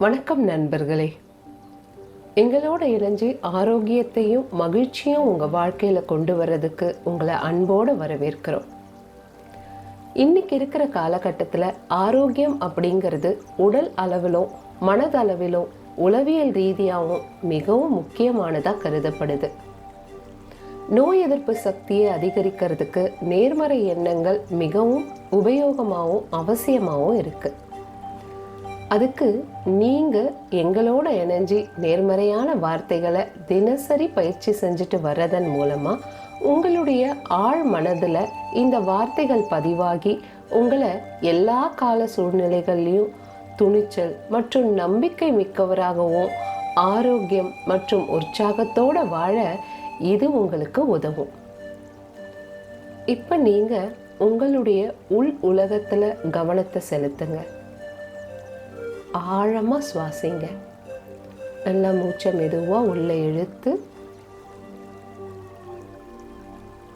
வணக்கம் நண்பர்களே. எங்களோட இணைஞ்சு ஆரோக்கியத்தையும் மகிழ்ச்சியும் உங்கள் வாழ்க்கையில் கொண்டு வர்றதுக்கு உங்களை அன்போடு வரவேற்கிறோம். இன்னைக்கு இருக்கிற காலகட்டத்தில் ஆரோக்கியம் அப்படிங்கிறது உடல் அளவிலும் மனதளவிலும் உளவியல் ரீதியாகவும் மிகவும் முக்கியமானதாக கருதப்படுது. நோய் எதிர்ப்பு சக்தியை அதிகரிக்கிறதுக்கு நேர்மறை எண்ணங்கள் மிகவும் உபயோகமாகவும் அவசியமாகவும் இருக்குது அதுக்கு நீங்கள் எங்களோட இணைஞ்சி நேர்மறையான வார்த்தைகளை தினசரி பயிற்சி செஞ்சுட்டு வர்றதன் மூலமாக உங்களுடைய ஆழ் மனதில் இந்த வார்த்தைகள் பதிவாகி உங்களை எல்லா கால சூழ்நிலைகள்லையும் துணிச்சல் மற்றும் நம்பிக்கை மிக்கவராகவும் ஆரோக்கியம் மற்றும் உற்சாகத்தோடு வாழ இது உங்களுக்கு உதவும். இப்போ நீங்கள் உங்களுடைய உள் உலகத்தில் கவனத்தை செலுத்துங்கள் ஆழமாக சுவாசிங்க. நல்லா மூச்சை மெதுவாக உள்ளே இழுத்து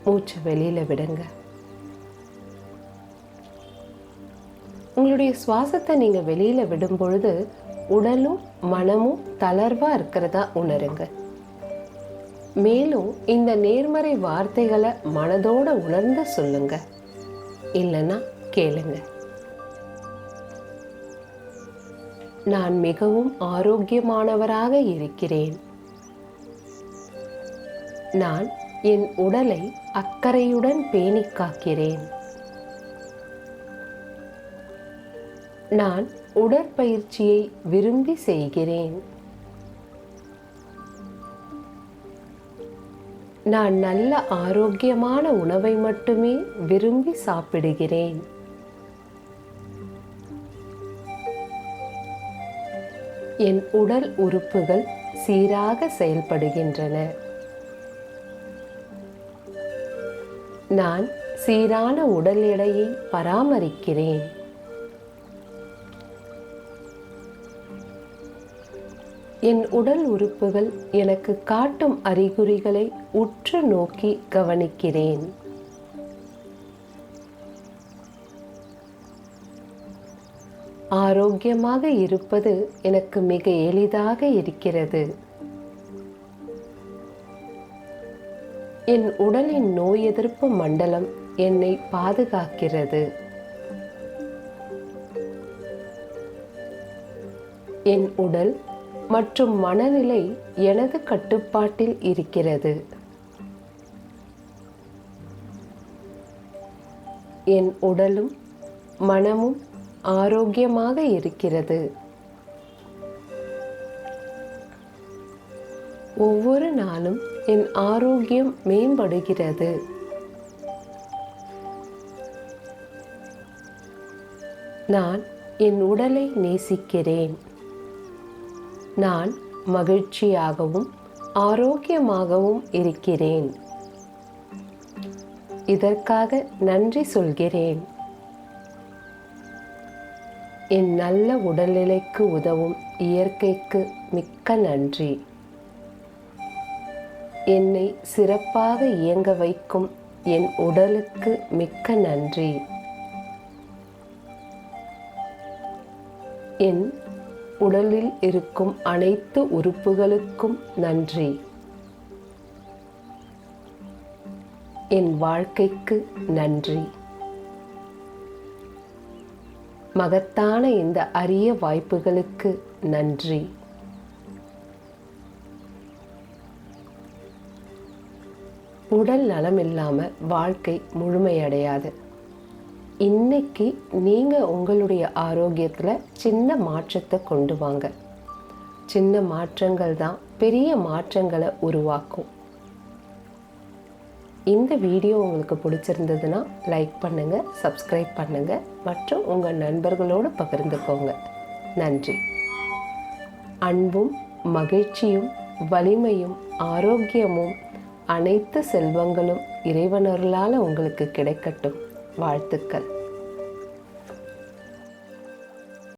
மூச்சை வெளியில் விடுங்க. உங்களுடைய சுவாசத்தை நீங்கள் வெளியில் விடும் பொழுது உடலும் மனமும் தளர்வாக இருக்கிறதா உணருங்க. மேலும் இந்த நேர்மறை வார்த்தைகளை மனதோட உணர்ந்து சொல்லுங்க. இல்லைன்னா கேளுங்கள் நான் மிகவும் ஆரோக்கியமானவராக இருக்கிறேன். நான் என் உடலை அக்கறையுடன் பேணி காக்கிறேன். நான் உடற்பயிற்சியை விரும்பி செய்கிறேன். நான் நல்ல ஆரோக்கியமான உணவை மட்டுமே விரும்பி சாப்பிடுகிறேன். என் உடல் உறுப்புகள் சீராக செயல்படுகின்றன. நான் சீரான உடல் எடையை பராமரிக்கிறேன். என் உடல் உறுப்புகள் எனக்கு காட்டும் அறிகுறிகளை உற்று நோக்கி கவனிக்கிறேன். ஆரோக்கியமாக இருப்பது எனக்கு மிக எளிதாக இருக்கிறது. என் உடலின் நோய் எதிர்ப்பு மண்டலம் என்னை பாதுகாக்கிறது. என் உடல் மற்றும் மனநிலை எனது கட்டுப்பாட்டில் இருக்கிறது. என் உடலும் மனமும் ஆரோக்கியமாக இருக்கிறது. ஒவ்வொரு நாளும் என் ஆரோக்கியம் மேம்படுகிறது. நான் என் உடலை நேசிக்கிறேன். நான் மகிழ்ச்சியாகவும் ஆரோக்கியமாகவும் இருக்கிறேன். இதற்காக நன்றி சொல்கிறேன். என் நல்ல உடல்நிலைக்கு உதவும் இயற்கைக்கு மிக்க நன்றி. என்னை சிறப்பாக இயங்க வைக்கும் என் உடலுக்கு மிக்க நன்றி. என் உடலில் இருக்கும் அனைத்து உறுப்புகளுக்கும் நன்றி. என் வாழ்க்கைக்கு நன்றி. மகத்தான இந்த அரிய வாய்ப்புகளுக்கு நன்றி. உடல் நலம் இல்லாமல் வாழ்க்கை முழுமையடையாது. இன்னைக்கு நீங்கள் உங்களுடைய ஆரோக்கியத்தில் சின்ன மாற்றத்தை கொண்டு வாங்க. சின்ன மாற்றங்கள் தான் பெரிய மாற்றங்களை உருவாக்கும். இந்த வீடியோ உங்களுக்கு பிடிச்சிருந்ததுன்னா லைக் பண்ணுங்கள் சப்ஸ்கிரைப் பண்ணுங்கள் மற்றும் உங்கள் நண்பர்களோடு பகிர்ந்துக்கோங்க. நன்றி. அன்பும் மகிழ்ச்சியும் வலிமையும் ஆரோக்கியமும் அனைத்து செல்வங்களும் இறைவனருளால் உங்களுக்கு கிடைக்கட்டும். வாழ்த்துக்கள்.